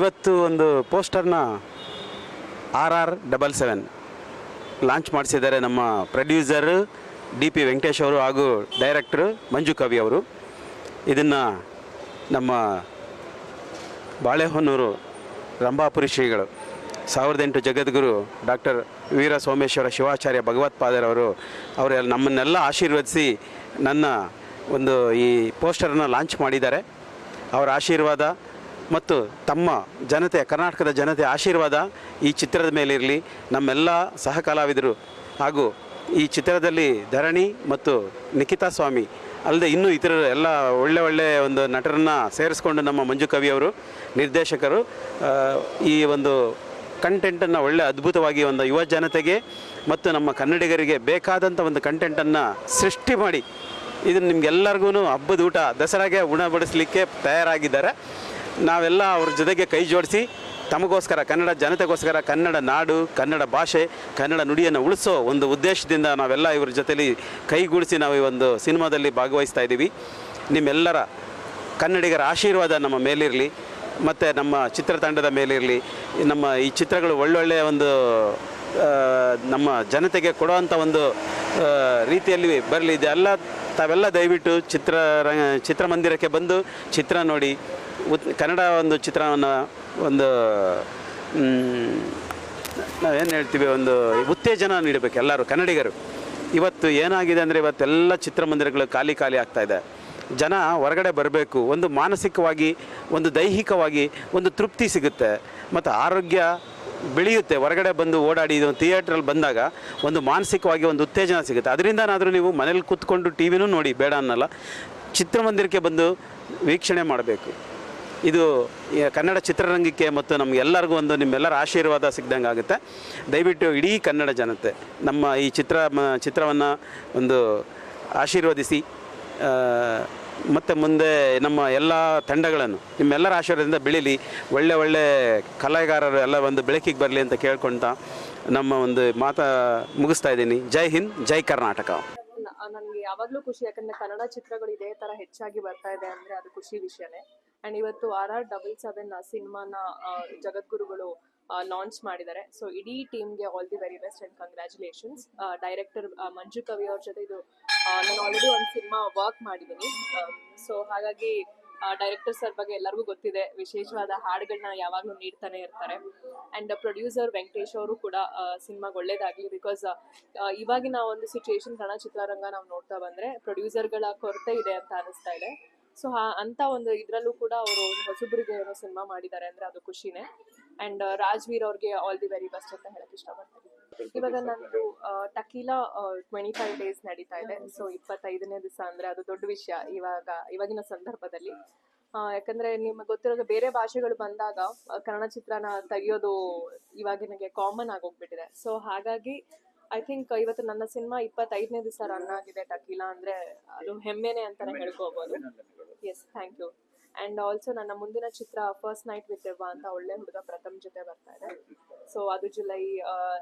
ಇವತ್ತು ಒಂದು ಪೋಸ್ಟರ್ನ R R double seven launch ಮಾಡಿಸಿದ್ದಾರೆ ನಮ್ಮ ಪ್ರೊಡ್ಯೂಸರ್ ಡಿ ಪಿ ವೆಂಕಟೇಶ್ ಅವರು ಹಾಗೂ ಡೈರೆಕ್ಟ್ರು ಮಂಜು ಕವಿ ಅವರು. ಇದನ್ನು ನಮ್ಮ ಬಾಳೆಹೊನ್ನೂರು ರಂಭಾಪುರಿ ಶ್ರೀಗಳು, ಸಾವಿರದ ಎಂಟು ಜಗದ್ಗುರು ಡಾಕ್ಟರ್ ವೀರ ಸೋಮೇಶ್ವರ ಶಿವಾಚಾರ್ಯ ಭಗವತ್ಪಾದರವರು ಅವರು ನಮ್ಮನ್ನೆಲ್ಲ ಆಶೀರ್ವದಿಸಿ ನನ್ನ ಒಂದು ಈ ಪೋಸ್ಟರನ್ನು ಲಾಂಚ್ ಮಾಡಿದ್ದಾರೆ. ಅವರ ಆಶೀರ್ವಾದ ಮತ್ತು ತಮ್ಮ ಜನತೆ ಕರ್ನಾಟಕದ ಜನತೆ ಆಶೀರ್ವಾದ ಈ ಚಿತ್ರದ ಮೇಲಿರಲಿ ನಮ್ಮೆಲ್ಲ ಸಹ ಕಲಾವಿದರು ಹಾಗೂ ಈ ಚಿತ್ರದಲ್ಲಿ ಧರಣಿ ಮತ್ತು ನಿಖಿತಾ ಸ್ವಾಮಿ, ಅಲ್ಲದೆ ಇನ್ನೂ ಇತರ ಎಲ್ಲ ಒಳ್ಳೆ ಒಳ್ಳೆ ಒಂದು ನಟರನ್ನು ಸೇರಿಸ್ಕೊಂಡು ನಮ್ಮ ಮಂಜು ಕವಿಯವರು ನಿರ್ದೇಶಕರು ಈ ಒಂದು ಕಂಟೆಂಟನ್ನು ಒಳ್ಳೆ ಅದ್ಭುತವಾಗಿ ಒಂದು ಯುವ ಜನತೆಗೆ ಮತ್ತು ನಮ್ಮ ಕನ್ನಡಿಗರಿಗೆ ಬೇಕಾದಂಥ ಒಂದು ಕಂಟೆಂಟನ್ನು ಸೃಷ್ಟಿ ಮಾಡಿ. ಇದನ್ನು ನಿಮ್ಗೆಲ್ಲರಿಗೂ ಹಬ್ಬದ ಊಟ, ದಸರಾಗೆ ಉಣಬಡಿಸಲಿಕ್ಕೆ ತಯಾರಾಗಿದ್ದಾರೆ. ನಾವೆಲ್ಲ ಅವ್ರ ಜೊತೆಗೆ ಕೈ ಜೋಡಿಸಿ ತಮಗೋಸ್ಕರ ಕನ್ನಡ ಜನತೆಗೋಸ್ಕರ ಕನ್ನಡ ನಾಡು, ಕನ್ನಡ ಭಾಷೆ, ಕನ್ನಡ ನುಡಿಯನ್ನು ಉಳಿಸೋ ಒಂದು ಉದ್ದೇಶದಿಂದ ನಾವೆಲ್ಲ ಇವ್ರ ಜೊತೆಲಿ ಕೈಗೂಡಿಸಿ ನಾವು ಈ ಒಂದು ಸಿನಿಮಾದಲ್ಲಿ ಭಾಗವಹಿಸ್ತಾ ಇದ್ದೀವಿ. ನಿಮ್ಮೆಲ್ಲರ ಕನ್ನಡಿಗರ ಆಶೀರ್ವಾದ ನಮ್ಮ ಮೇಲಿರಲಿ, ಮತ್ತು ನಮ್ಮ ಚಿತ್ರತಂಡದ ಮೇಲಿರಲಿ, ನಮ್ಮ ಈ ಚಿತ್ರಗಳು ಒಳ್ಳೊಳ್ಳೆಯ ಒಂದು ನಮ್ಮ ಜನತೆಗೆ ಕೊಡುವಂಥ ಒಂದು ರೀತಿಯಲ್ಲಿ ಬರಲಿ ಇದೆಲ್ಲ ತಾವೆಲ್ಲ ದಯವಿಟ್ಟು ಚಿತ್ರ ಚಿತ್ರಮಂದಿರಕ್ಕೆ ಬಂದು ಚಿತ್ರ ನೋಡಿ. ಉತ್, ಕನ್ನಡ ಒಂದು ಚಿತ್ರವನ್ನು ಒಂದು ನಾವೇನು ಹೇಳ್ತೀವಿ, ಒಂದು ಉತ್ತೇಜನ ನೀಡಬೇಕು ಎಲ್ಲರೂ, ಕನ್ನಡಿಗರು. ಇವತ್ತು ಏನಾಗಿದೆ ಅಂದರೆ ಇವತ್ತೆಲ್ಲ ಚಿತ್ರಮಂದಿರಗಳು ಖಾಲಿ ಖಾಲಿ ಆಗ್ತಾ ಇದೆ. ಜನ ಹೊರಗಡೆ ಬರಬೇಕು. ಒಂದು ಮಾನಸಿಕವಾಗಿ, ಒಂದು ದೈಹಿಕವಾಗಿ ಒಂದು ತೃಪ್ತಿ ಸಿಗುತ್ತೆ. ಮತ್ತು ಆರೋಗ್ಯ ಬೆಳೆಯುತ್ತೆ, ಹೊರಗಡೆ ಬಂದು ಓಡಾಡಿ ಇದು ಥಿಯೇಟ್ರಲ್ಲಿ ಬಂದಾಗ ಒಂದು ಮಾನಸಿಕವಾಗಿ ಒಂದು ಉತ್ತೇಜನ ಸಿಗುತ್ತೆ. ಅದರಿಂದನಾದರೂ ನೀವು ಮನೇಲಿ ಕೂತ್ಕೊಂಡು ಟಿ ವಿನೂ ನೋಡಿ, ಬೇಡ ಅನ್ನಲ್ಲ, ಚಿತ್ರಮಂದಿರಕ್ಕೆ ಬಂದು ವೀಕ್ಷಣೆ ಮಾಡಬೇಕು. ಇದು ಕನ್ನಡ ಚಿತ್ರರಂಗಕ್ಕೆ ಮತ್ತು ನಮಗೆಲ್ಲರಿಗೂ ಒಂದು, ನಿಮ್ಮೆಲ್ಲರ ಆಶೀರ್ವಾದ ಸಿಗ್ದಂಗೆ ಆಗುತ್ತೆ. ದಯವಿಟ್ಟು ಇಡೀ ಕನ್ನಡ ಜನತೆ, ನಮ್ಮ ಈ ಚಿತ್ರ ಚಿತ್ರವನ್ನು ಒಂದು ಆಶೀರ್ವದಿಸಿ ಮತ್ತು ಮುಂದೆ ನಮ್ಮ ಎಲ್ಲ ತಂಡಗಳನ್ನು, ನಿಮ್ಮೆಲ್ಲರ ಆಶೀರ್ವಾದದಿಂದ ಬೆಳೀಲಿ, ಒಳ್ಳೆ ಒಳ್ಳೆ ಕಲೆಗಾರರು ಎಲ್ಲ ಒಂದು ಬೆಳಕಿಗೆ ಬರಲಿ ಅಂತ ಕೇಳ್ಕೊಳ್ತಾ ನಮ್ಮ ಒಂದು ಮಾತ ಮುಗಿಸ್ತಾ ಇದ್ದೀನಿ. ಜೈ ಹಿಂದ್, ಜೈ ಕರ್ನಾಟಕ. ನನಗೆ ಯಾವಾಗಲೂ ಖುಷಿ, ಯಾಕಂದ್ರೆ ಕನ್ನಡ ಚಿತ್ರಗಳು ಇದೇ ತರ ಹೆಚ್ಚಾಗಿ ಬರ್ತಾ ಇದೆ ಅಂದ್ರೆ ಅದು ಖುಷಿ ವಿಷಯನೇ. ಅಂಡ್ ಇವತ್ತು ಆರ್ ಆರ್ ಡಬಲ್ ಸೆವೆನ್ ಸಿನಿಮಾನ ಜಗದ್ಗುರುಗಳು ಲಾಂಚ್ ಮಾಡಿದ್ದಾರೆ. ಸೊ ಇಡೀ ಟೀಮ್ಗೆ all the very best and congratulations director Manju Kavi ಅವ್ರ ಜೊತೆ ಇದು ನಾನು ಆಲ್ರೆಡಿ ಒಂದು ಸಿನಿಮಾ ವರ್ಕ್ ಮಾಡಿದ್ದೀನಿ. ಸೊ ಹಾಗಾಗಿ ಡೈರೆಕ್ಟರ್ ಸರ್ ಬಗ್ಗೆ ಎಲ್ಲರಿಗೂ ಗೊತ್ತಿದೆ. ವಿಶೇಷವಾದ ಹಾಡುಗಳನ್ನ ಯಾವಾಗಲೂ ನೀಡ್ತಾನೆ ಇರ್ತಾರೆ. ಅಂಡ್ ಪ್ರೊಡ್ಯೂಸರ್ ವೆಂಕಟೇಶ್ ಅವರು ಕೂಡ ಸಿನಿಮಾಗೆ ಒಳ್ಳೇದಾಗಲಿ ಬಿಕಾಸ್ ಇವಾಗಿನ ಒಂದು ಸಿಚುಯೇಷನ್ ಕನ್ನಡ ಚಿತ್ರರಂಗ ನಾವು ನೋಡ್ತಾ ಬಂದ್ರೆ ಪ್ರೊಡ್ಯೂಸರ್ಗಳ ಕೊರತೆ ಇದೆ ಅಂತ ಅನಿಸ್ತಾ ಇದೆ. ಸೊ ಅಂತ ಒಂದು ಇದರಲ್ಲೂ ಕೂಡ ಅವರು ಹೊಸಬ್ರಿಗೆ ಏನೋ ಸಿನಿಮಾ ಮಾಡಿದ್ದಾರೆ ಅಂದ್ರೆ ಅದು ಖುಷಿನೇ. ಅಂಡ್ ರಾಜ್ವೀರ್ ಅವ್ರಿಗೆ ಆಲ್ ದಿ ವೆರಿ ಬೆಸ್ಟ್ ಅಂತ ಹೇಳಕ್ ಇಷ್ಟಪಡ್ತೀನಿ. ಇವಾಗ ನಂದು ಟಕೀಲಾ ಟ್ವೆಂಟಿ ಫೈವ್ ಡೇಸ್ ನಡೀತಾ ಇದೆ. ಸೊ ಇಪ್ಪತ್ತೈದನೇ ದಿವಸ ಅಂದ್ರೆ ಅದು ದೊಡ್ಡ ವಿಷಯ ಇವಾಗ ಇವಾಗಿನ ಸಂದರ್ಭದಲ್ಲಿ. ಯಾಕಂದ್ರೆ ನಿಮಗೆ ಗೊತ್ತಿರೋ ಬೇರೆ ಭಾಷೆಗಳು ಬಂದಾಗ ಕನ್ನಡ ಚಿತ್ರನ ತೆಗಿಯೋದು ಇವಾಗಿನಗೆ ಕಾಮನ್ ಆಗೋಗ್ಬಿಟ್ಟಿದೆ. ಸೊ ಹಾಗಾಗಿ ಐ ಥಿಂಕ್ ಇವತ್ತು ನನ್ನ ಸಿನಿಮಾ ಇಪ್ಪತ್ತೈದನೇ ದಿವಸ ರನ್ ಆಗಿದೆ ಟಕೀಲಾ ಅಂದ್ರೆ ಅದು ಹೆಮ್ಮೆನೆ ಅಂತಾನೆ ಹೇಳ್ಕೋಬಹುದು yes thank you and also ನನ್ನ ಮುಂದಿನ ಚಿತ್ರ ಫಸ್ಟ್ ನೈಟ್ ವಿತ್ ದೆವ್ವ ಅಂತ ಒಳ್ಳೆ ಹುಡುಗ ಪ್ರಥಮ್ ಜೊತೆ ಬರ್ತಾ ಇದೆ. ಸೊ ಅದು ಜುಲೈ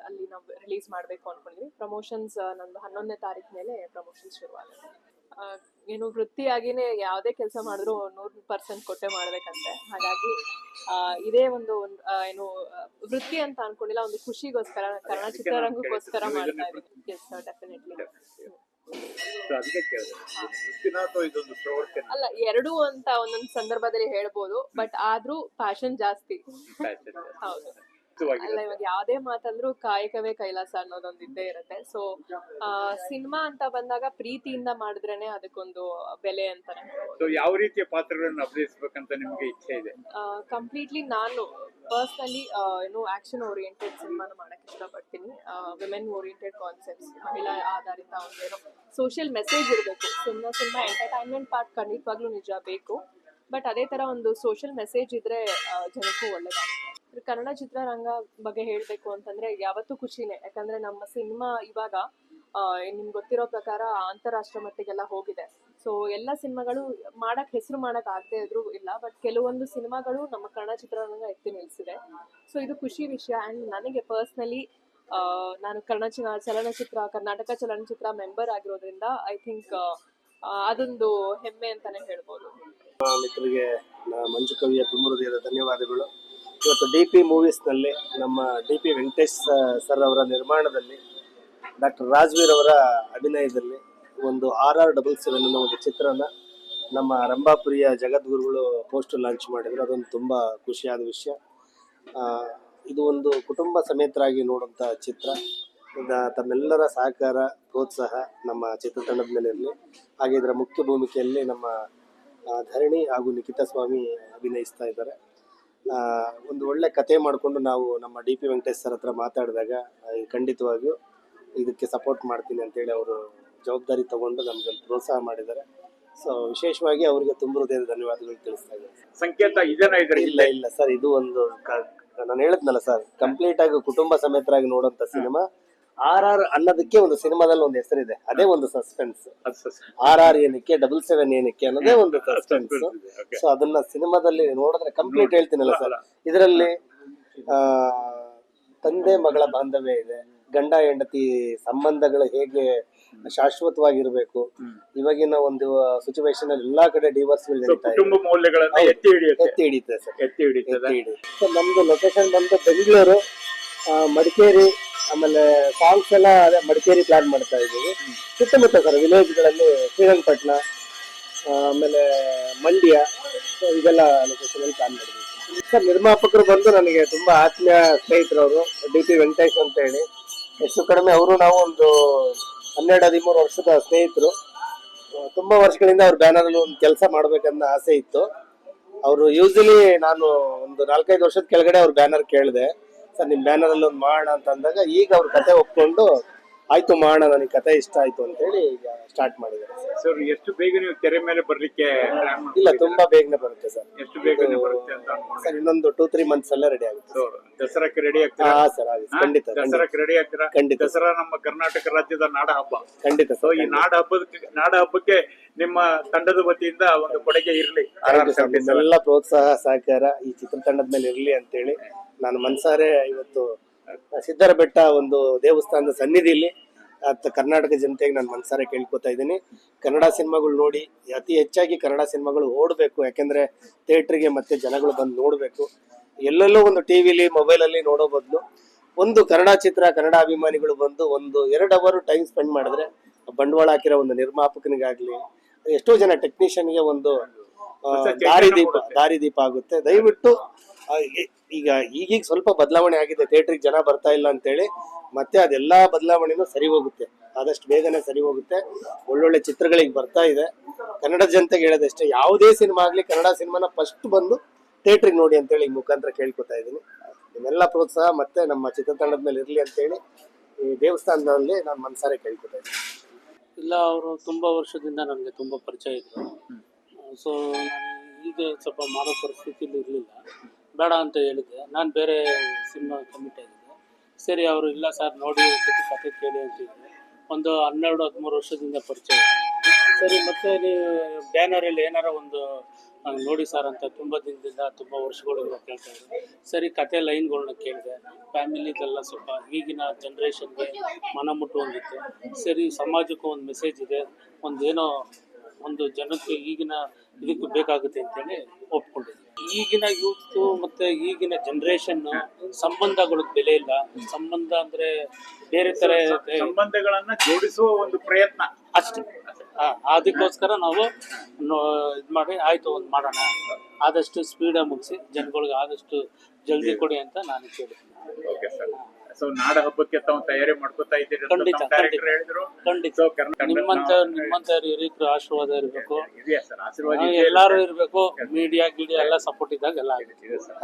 ಅಲ್ಲಿ ನಾವು ರಿಲೀಸ್ ಮಾಡಬೇಕು ಅನ್ಕೊಂಡಿದ್ವಿ. ಪ್ರಮೋಷನ್ಸ್ ನಂದು ಹನ್ನೊಂದನೇ ತಾರೀಕು ಮೇಲೆ ಪ್ರಮೋಷನ್ಸ್ ಶುರುವಾಗುತ್ತೆ. ಆ, ಏನು ವೃತ್ತಿಯಾಗಿನೇ ಯಾವುದೇ ಕೆಲಸ ಮಾಡಿದ್ರು ನೂರು ಪರ್ಸೆಂಟ್ ಕೊಟ್ಟೆ ಮಾಡ್ಬೇಕಂತೆ. ಹಾಗಾಗಿ ಇದೇ ಒಂದು ಒಂದು ಏನು ವೃತ್ತಿ ಅಂತ ಅನ್ಕೊಂಡಿಲ್ಲ ಒಂದು ಖುಷಿಗೋಸ್ಕರ ಕನ್ನಡ ಚಿತ್ರರಂಗಕ್ಕೋಸ್ಕರ ಮಾಡ್ತಾ ಇದ್ದೀನಿ ಕೆಲಸ ಡೆಫಿನೆಟ್ಲಿ ಅಲ್ಲ ಎರಡು ಅಂತ ಒಂದೊಂದು ಸಂದರ್ಭದಲ್ಲಿ ಹೇಳ್ಬೋದು ಬಟ್ ಆದ್ರೂ ಫ್ಯಾಷನ್ ಜಾಸ್ತಿ. ಹೌದು. ಅಲ್ಲ ಇವಾಗ ಯಾವ್ದೇ ಮಾತಂದ್ರೂ ಕಾಯಕವೇ ಕೈಲಾಸ ಅನ್ನೋದೊಂದು ಇದ್ದೇ ಇರುತ್ತೆ. ಸೊ ಸಿನಿಮಾ ಅಂತ ಬಂದಾಗ ಪ್ರೀತಿಯಿಂದ ಮಾಡಿದ್ರೇನೆ ಅದಕ್ಕೊಂದು ಬೆಲೆ ಅಂತಾನೆ ಯಾವ ರೀತಿಯ ಪಾತ್ರಗಳನ್ನು ಅಭಿನಯಿಸಬೇಕಂತ ನಿಮಗೆ ಇಚ್ಛೆ ಇದೆ? ಕಂಪ್ಲೀಟ್ಲಿ ನಾನು ಪರ್ಸ್ನಲಿ ಏನು ಆಕ್ಷನ್ ಓರಿಯೆಂಟೆಡ್ ಸಿನಿಮಾನ ಮಾಡಕ್ ಇಷ್ಟಪಡ್ತೀನಿ. ವಿಮೆನ್ ಓರಿಯೆಂಟೆಡ್ ಕಾನ್ಸೆಪ್ಟ್ಸ್ ಮಹಿಳಾ ಆಧಾರಿತ ಒಂದೇನೋ ಸೋಷಿಯಲ್ ಮೆಸೇಜ್ ಇರಬೇಕು. ಸಿನಿಮಾ ಸಿನಿಮಾ ಎಂಟರ್ಟೈನ್ಮೆಂಟ್ ಪಾರ್ಟ್ ಖಂಡಿತವಾಗ್ಲೂ ನಿಜ ಬೇಕು. ಬಟ್ ಅದೇ ತರ ಒಂದು ಸೋಷಿಯಲ್ ಮೆಸೇಜ್ ಇದ್ರೆ ಜನಕ್ಕೂ ಒಳ್ಳೇದಾಗುತ್ತೆ. ಕನ್ನಡ ಚಿತ್ರರಂಗ ಬಗ್ಗೆ ಹೇಳಬೇಕು ಅಂತಂದ್ರೆ ಯಾವತ್ತೂ ಖುಷಿನೇ. ಯಾಕಂದ್ರೆ ನಮ್ಮ ಸಿನಿಮಾ ಇವಾಗ ನಿಮ್ಗೆ ಗೊತ್ತಿರೋ ಪ್ರಕಾರ ಅಂತಾರಾಷ್ಟ್ರ ಮಟ್ಟಿಗೆಲ್ಲ ಹೋಗಿದೆ. ಸೊ ಎಲ್ಲ ಸಿನಿಮಾಗಳು ಮಾಡಕ್, ಹೆಸರು ಮಾಡಕ್ ಆಗದೆ ಇದ್ರು ಇಲ್ಲ ಬಟ್ ಕೆಲವೊಂದು ಸಿನಿಮಾಗಳು ನಮ್ಮ ಕನ್ನಡ ಚಿತ್ರರಂಗ ಎತ್ತಿ ನಿಲ್ಸಿದೆ. ಸೊ ಇದು ಖುಷಿ ವಿಷಯ ಅಂಡ್ ನನಗೆ ಪರ್ಸ್ನಲಿ ನಾನು ಕನ್ನಡ ಚಲ- ಚಲನಚಿತ್ರ, ಕರ್ನಾಟಕ ಚಲನಚಿತ್ರ ಮೆಂಬರ್ ಆಗಿರೋದ್ರಿಂದ ಐ ಥಿಂಕ್ ಅದೊಂದು ಹೆಮ್ಮೆ ಅಂತಾನೆ ಹೇಳ್ಬೋದು. ಮಿತ್ರರಿಗೆ ಮಂಜು ಕವಿಯ ತುಂಬ ಹೃದಯದ ಧನ್ಯವಾದಗಳು. ಇವತ್ತು ಡಿ ಪಿ ಮೂವೀಸ್ನಲ್ಲಿ ನಮ್ಮ ಡಿ ಪಿ ವೆಂಕಟೇಶ್ ಸರ್ ಅವರ ನಿರ್ಮಾಣದಲ್ಲಿ ಡಾಕ್ಟರ್ ರಾಜ್ವೀರ್ ಅವರ ಅಭಿನಯದಲ್ಲಿ ಒಂದು ಆರ್ ಆರ್ ಡಬಲ್ ಸೆವೆನ್ ಅನ್ನೋ ಒಂದು ಚಿತ್ರನ ನಮ್ಮ ರಂಭಾಪುರಿಯ ಜಗದ್ಗುರುಗಳು ಪೋಸ್ಟರ್ ಲಾಂಚ್ ಮಾಡಿದ್ರು. ಅದೊಂದು ತುಂಬ ಖುಷಿಯಾದ ವಿಷಯ. ಇದು ಒಂದು ಕುಟುಂಬ ಸಮೇತರಾಗಿ ನೋಡುವಂಥ ಚಿತ್ರ. ಇದ- ತಮ್ಮೆಲ್ಲರ ಸಹಕಾರ, ಪ್ರೋತ್ಸಾಹ ನಮ್ಮ ಚಿತ್ರತಂಡದ ಮೇಲೆ ಇರಲಿ. ಹಾಗೆ ಇದರ ಮುಖ್ಯ ಭೂಮಿಕೆಯಲ್ಲಿ ನಮ್ಮ ಧರಣಿ ಹಾಗೂ ನಿಖಿತಾ ಸ್ವಾಮಿ ಅಭಿನಯಿಸ್ತಾ ಇದ್ದಾರೆ. ಒಂದು ಒಳ್ಳೆ ಕತೆ ಮಾಡಿಕೊಂಡು ನಾವು ನಮ್ಮ ಡಿ ಪಿ ವೆಂಕಟೇಶ್ ಸರ್ ಹತ್ರ ಮಾತಾಡಿದಾಗ ಖಂಡಿತವಾಗಿಯೂ ಇದಕ್ಕೆ ಸಪೋರ್ಟ್ ಮಾಡ್ತೀನಿ ಅಂತೇಳಿ ಅವರು ಜವಾಬ್ದಾರಿ ತಗೊಂಡು ನಮ್ಗೆ ಪ್ರೋತ್ಸಾಹ ಮಾಡಿದ್ದಾರೆ. ಸೊ ವಿಶೇಷವಾಗಿ ಅವರಿಗೆ ತುಂಬ ಹೃದಯದ ಧನ್ಯವಾದಗಳು ತಿಳಿಸ್ತಾ ಇದ್ದಾರೆ ಸಂಕೇತ ಇದೇನ ಇದ್ರ ಇಲ್ಲ ಇಲ್ಲ ಸರ್ ಇದು ಒಂದು ನಾನು ಹೇಳಿದ್ನಲ್ಲ ಸರ್ ಕಂಪ್ಲೀಟ್ ಆಗಿ ಕುಟುಂಬ ಸಮೇತರಾಗಿ ನೋಡೋಂಥ ಸಿನಿಮಾ ಆರ್ ಆರ್ ಅನ್ನೋದಕ್ಕೆ ಒಂದು ಸಿನಿಮಾದಲ್ಲಿ ಒಂದು ಹೆಸರಿದೆ. ಅದೇ ಒಂದು ಸಸ್ಪೆನ್ಸ್ ಆರ್ ಆರ್ ಏನಕ್ಕೆ ಡಬಲ್ ಸೆವೆನ್ ಏನಕ್ಕೆ ಅನ್ನೋದೇ ಒಂದು ಸಸ್ಪೆನ್ಸ್ ಸೊ ಅದನ್ನ ಸಿನಿಮಾದಲ್ಲಿ ನೋಡಿದ್ರೆ ಕಂಪ್ಲೀಟ್ ಹೇಳ್ತೀನಲ್ಲ ಸರ್ ಇದರಲ್ಲಿ ಆ ತಂದೆ ಮಗಳ ಬಾಂಧವ್ಯ ಇದೆ. ಗಂಡ ಹೆಂಡತಿ ಸಂಬಂಧಗಳು ಹೇಗೆ ಶಾಶ್ವತವಾಗಿರ್ಬೇಕು. ಇವಾಗಿನ ಒಂದು ಸಿಚುವೇಶನ್ ಅಲ್ಲಿ ಎಲ್ಲಾ ಕಡೆ ಡಿವೋರ್ಸ್ ಕುಟುಂಬ ಮೌಲ್ಯಗಳನ್ನ. ಎತ್ತಿ ಹಿಡಿಯುತ್ತೆ. ಎತ್ತಿ ಹಿಡಿತದೆ ಸರ್ ಎತ್ತಿ ಹಿಡಿಯುತ್ತೆ. ನಮ್ದು ಲೊಕೇಶನ್ ಬಂದು ಬೆಂಗಳೂರು ಮಡಿಕೇರಿ ಆಮೇಲೆ ಸಾಂಗ್ಸ್ ಎಲ್ಲ ಅದೇ ಮಡಿಕೇರಿ ಪ್ಲಾನ್ ಮಾಡ್ತಾ ಇದ್ದೀವಿ. ಸುತ್ತಮುತ್ತ ಸರ್ ವಿಲೇಜ್ಗಳಲ್ಲಿ ಶ್ರೀರಂಗಪಟ್ಟಣ ಆಮೇಲೆ ಮಂಡ್ಯ ಇದೆಲ್ಲ ಲೊಕೇಶನ್ ಪ್ಲಾನ್ ಮಾಡಿದ್ದೀವಿ. ಸರ್, ನಿರ್ಮಾಪಕರು ಬಂದು ನನಗೆ ತುಂಬಾ ಆತ್ಮೀಯ ಸ್ನೇಹಿತರು ಅವರು ಡಿ ಪಿ ವೆಂಕಟೇಶ್ ಅಂತ ಹೇಳಿ ಹೆಚ್ಚು ಕಡಿಮೆ ಅವರು ನಾವು ಒಂದು ಹನ್ನೆರಡು, ಹದಿಮೂರು ವರ್ಷದ ಸ್ನೇಹಿತರು. ತುಂಬಾ ವರ್ಷಗಳಿಂದ ಅವ್ರ ಬ್ಯಾನರ್ ಅಲ್ಲಿ ಒಂದು ಕೆಲಸ ಮಾಡ್ಬೇಕನ್ನೋ ಆಸೆ ಇತ್ತು. ಅವರು ಯೂಸಲಿ ನಾನು ಒಂದು ನಾಲ್ಕೈದು ವರ್ಷದ ಕೆಳಗಡೆ ಅವ್ರ ಬ್ಯಾನರ್ ಕೇಳಿದೆ. ಸರ್ ನಿಮ್ ಬ್ಯಾನರ್ ಅಲ್ಲಿ ಒಂದು ಮಾಡೋಣ ಅಂತ ಅಂದಾಗ ಈಗ ಅವ್ರ ಕತೆ ಒಪ್ಕೊಂಡು ಆಯ್ತು ಮಾಡೋಣ ನನಗೆ ಕತೆ ಇಷ್ಟ ಆಯ್ತು ಅಂತ ಹೇಳಿ ಈಗ ಸ್ಟಾರ್ಟ್ ಮಾಡಿದ್ದಾರೆ ಸರ್. ಸರ್ ಎಷ್ಟು ಬೇಗ ನೀವು ತೆರೆ ಮೇಲೆ ಬರ್ಲಿಕ್ಕೆ plan ಇಲ್ಲ ತುಂಬಾ ಬೇಗನೆ ಬರುತ್ತೆ ಸರ್. ಎಷ್ಟು ಬೇಗನೆ ಬರುತ್ತೆ ಅಂತ ಸರ್ ಇನ್ನೊಂದು ಟೂ ತ್ರೀ ಮಂತ್ಸ್ ಅಲ್ಲೇ ರೆಡಿ ಆಗುತ್ತೆ So, ದಸರಾಕ್ಕೆ ರೆಡಿ ಆಗ್ತೀರಾ? ಹಾ ಸರ್ ಹಾ? ಖಂಡಿತ ಖಂಡಿತ. ದಸರಾಕ್ಕೆ ರೆಡಿ ಆಗ್ತೀರಾ? ಖಂಡಿತ. ದಸರಾ ನಮ್ಮ ಕರ್ನಾಟಕ ರಾಜ್ಯದ ನಾಡ ಹಬ್ಬ ಖಂಡಿತ ಸೊ ಸರ್ ಈ ನಾಡ ಹಬ್ಬದ ನಾಡ ಹಬ್ಬಕ್ಕೆ ನಿಮ್ಮ ತಂಡದ ವತಿಯಿಂದ ಒಂದು ಕೊಡುಗೆ ಇರಲಿ. ಎಲ್ಲ ಪ್ರೋತ್ಸಾಹ ಸಹಕಾರ ಈ ಚಿತ್ರತಂಡದ ಮೇಲೆ ಇರಲಿ ಅಂತೇಳಿ ನಾನು ಮನ್ಸಾರೆ ಇವತ್ತು ಸಿದ್ದರ ಬೆಟ್ಟ ಒಂದು ದೇವಸ್ಥಾನದ ಸನ್ನಿಧಿಯಲ್ಲಿ ಅತ್ತ ಕರ್ನಾಟಕ ಜನತೆಗೆ ನಾನು ಮನ್ಸಾರೆ ಕೇಳ್ಕೊತಾ ಇದ್ದೀನಿ. ಕನ್ನಡ ಸಿನಿಮಾಗಳು ನೋಡಿ, ಅತಿ ಹೆಚ್ಚಾಗಿ ಕನ್ನಡ ಸಿನಿಮಾಗಳು ಓಡಬೇಕು. ಯಾಕೆಂದ್ರೆ ಥಿಯೇಟ್ರಿಗೆ ಮತ್ತೆ ಜನಗಳು ಬಂದು ನೋಡಬೇಕು. ಎಲ್ಲೆಲ್ಲೋ ಒಂದು ಟಿವಿಲಿ, ಮೊಬೈಲಲ್ಲಿ ನೋಡೋ ಬದಲು ಒಂದು ಕನ್ನಡ ಚಿತ್ರ, ಕನ್ನಡ ಅಭಿಮಾನಿಗಳು ಬಂದು ಒಂದು ಎರಡು ಅವರು ಟೈಮ್ ಸ್ಪೆಂಡ್ ಮಾಡಿದ್ರೆ, ಬಂಡವಾಳ ಹಾಕಿರೋ ಒಂದು ನಿರ್ಮಾಪಕನಿಗಾಗ್ಲಿ, ಎಷ್ಟೋ ಜನ ಟೆಕ್ನಿಷಿಯನ್ಗೆ ಒಂದು ದಾರಿದೀಪ ದಾರಿದೀಪ ಆಗುತ್ತೆ. ದಯವಿಟ್ಟು ಈಗ ಈಗೀಗ ಸ್ವಲ್ಪ ಬದಲಾವಣೆ ಆಗಿದೆ. ಥಿಯೇಟ್ರಿಗೆ ಜನ ಬರ್ತಾ ಇಲ್ಲ ಅಂತೇಳಿ ಮತ್ತೆ ಅದೆಲ್ಲ ಬದಲಾವಣೆನೂ ಸರಿ ಹೋಗುತ್ತೆ. ಆದಷ್ಟು ಬೇಗನೆ ಸರಿ ಹೋಗುತ್ತೆ. ಒಳ್ಳೊಳ್ಳೆ ಚಿತ್ರಗಳಿಗೆ ಬರ್ತಾ ಇದೆ. ಕನ್ನಡ ಜನತೆಗೆ ಹೇಳೋದಷ್ಟೇ ಯಾವುದೇ ಸಿನಿಮಾ ಆಗಲಿ ಕನ್ನಡ ಸಿನಿಮಾನ ಫಸ್ಟ್ ಬಂದು ಥಿಯೇಟ್ರಿಗೆ ನೋಡಿ ಅಂತೇಳಿ ಈ ಮುಖಾಂತರ ಕೇಳ್ಕೊತಾ ಇದ್ದೀನಿ. ನಿಮ್ಮೆಲ್ಲ ಪ್ರೋತ್ಸಾಹ ಮತ್ತೆ ನಮ್ಮ ಚಿತ್ರತಂಡದ ಮೇಲೆ ಇರಲಿ ಅಂತೇಳಿ ಈ ದೇವಸ್ಥಾನದಲ್ಲಿ ನಾನು ಮನಸಾರೆ ಕೇಳ್ಕೊತಾ ಇದ್ದೀನಿ. ಇಲ್ಲ ಅವರು ತುಂಬ ವರ್ಷದಿಂದ ನನಗೆ ತುಂಬ ಪರಿಚಯ ಇತ್ತು ಸೊ ಈಗ ಸ್ವಲ್ಪ ಮಾಡೋ ಪರಿಸ್ಥಿತಿಯಲ್ಲಿ ಇರಲಿಲ್ಲ. ಬೇಡ ಅಂತ ಹೇಳಿದ್ದೆ. ನಾನು ಬೇರೆ ಸಿನಿಮಾ ಕಮಿಟ್ ಆಗಿದ್ದೆ. ಸರಿ, ಅವರು ಇಲ್ಲ ಸರ್ ನೋಡಿ ಕತೆ ಕೇಳಿ ಅಂತಿದ್ರು ಒಂದು ಹನ್ನೆರಡು, ಹದಿಮೂರು ವರ್ಷದಿಂದ ಪರಿಚಯ ಸರಿ, ಮತ್ತೆ ನೀವು ಬ್ಯಾನರಲ್ಲಿ ಏನಾರ ಒಂದು ನೋಡಿ ಸರ್ ಅಂತ ತುಂಬ ದಿನದಿಂದ, ತುಂಬ ವರ್ಷಗಳಿಂದ ಕೇಳ್ತಾ ಇದ್ದೆ ಸರಿ ಕತೆ ಲೈನ್ಗಳನ್ನ ಕೇಳಿದೆ. ಫ್ಯಾಮಿಲಿದೆಲ್ಲ ಸ್ವಲ್ಪ ಈಗಿನ ಜನ್ರೇಷನ್ಗೆ ಮನ ಮುಟ್ಟುವಂಗಿತ್ತು ಸರಿ, ಸಮಾಜಕ್ಕೂ ಒಂದು ಮೆಸೇಜ್ ಇದೆ. ಒಂದು ಏನೋ ಒಂದು ಜನಕ್ಕೆ ಈಗಿನ ಇದಕ್ಕೆ ಬೇಕಾಗುತ್ತೆ ಅಂತೇಳಿ ಒಪ್ಕೊಂಡಿದ್ದೆ. ಈಗಿನ ಯೂತ್ ಮತ್ತೆ ಈಗಿನ ಜನರೇಷನ್ ಸಂಬಂಧಗಳಿಗೆ ಬೆಲೆ ಇಲ್ಲ. ಸಂಬಂಧ ಅಂದ್ರೆ ಬೇರೆ ತರ. ಸಂಬಂಧಗಳನ್ನ ಜೋಡಿಸುವ ಒಂದು ಪ್ರಯತ್ನ. ಅಷ್ಟೇ. ಅದಕ್ಕೋಸ್ಕರ ನಾವು ಇದು ಮಾಡಿ ಆಯ್ತು ಒಂದು ಮಾಡೋಣ. ಆದಷ್ಟು ಸ್ಪೀಡಾಗಿ ಮುಗಿಸಿ ಜನಗಳಿಗೆ ಆದಷ್ಟು ಜಲ್ದಿ ಕೊಡಿ ಅಂತ ನಾನು ಕೇಳಿದ್ದೀನಿ ಓಕೆ ಸರ್ ಸೊ ನಾಡ ಹಬ್ಬಕ್ಕೆ ತಾವು ತಯಾರಿ ಮಾಡ್ಕೊತಾ ಇದ್ದೀರಿ ಅಂತ ಖಂಡಿತ, ನಮ್ಮ ಖಂಡಿತ. ಹೇಳಿದ್ರು. ಖಂಡಿತ. ಕರ್ನಾಟಕ ನಿಮ್ಮಂತ ನಿಮ್ಮಂತ ಹಿರಿಯರ ಆಶೀರ್ವಾದ ಇರಬೇಕು. ಇದೆಯಾ ಸರ್ ಆಶೀರ್ವಾದ ಇದೆಯಾ? ಎಲ್ಲಾರು ಇರಬೇಕು. ಮೀಡಿಯಾ ಗೀಡಿಯಾ ಎಲ್ಲ ಸಪೋರ್ಟ್ ಇದ್ದಾಗ ಎಲ್ಲ ಆಗುತ್ತೆ. ಇದೆ ಸರ್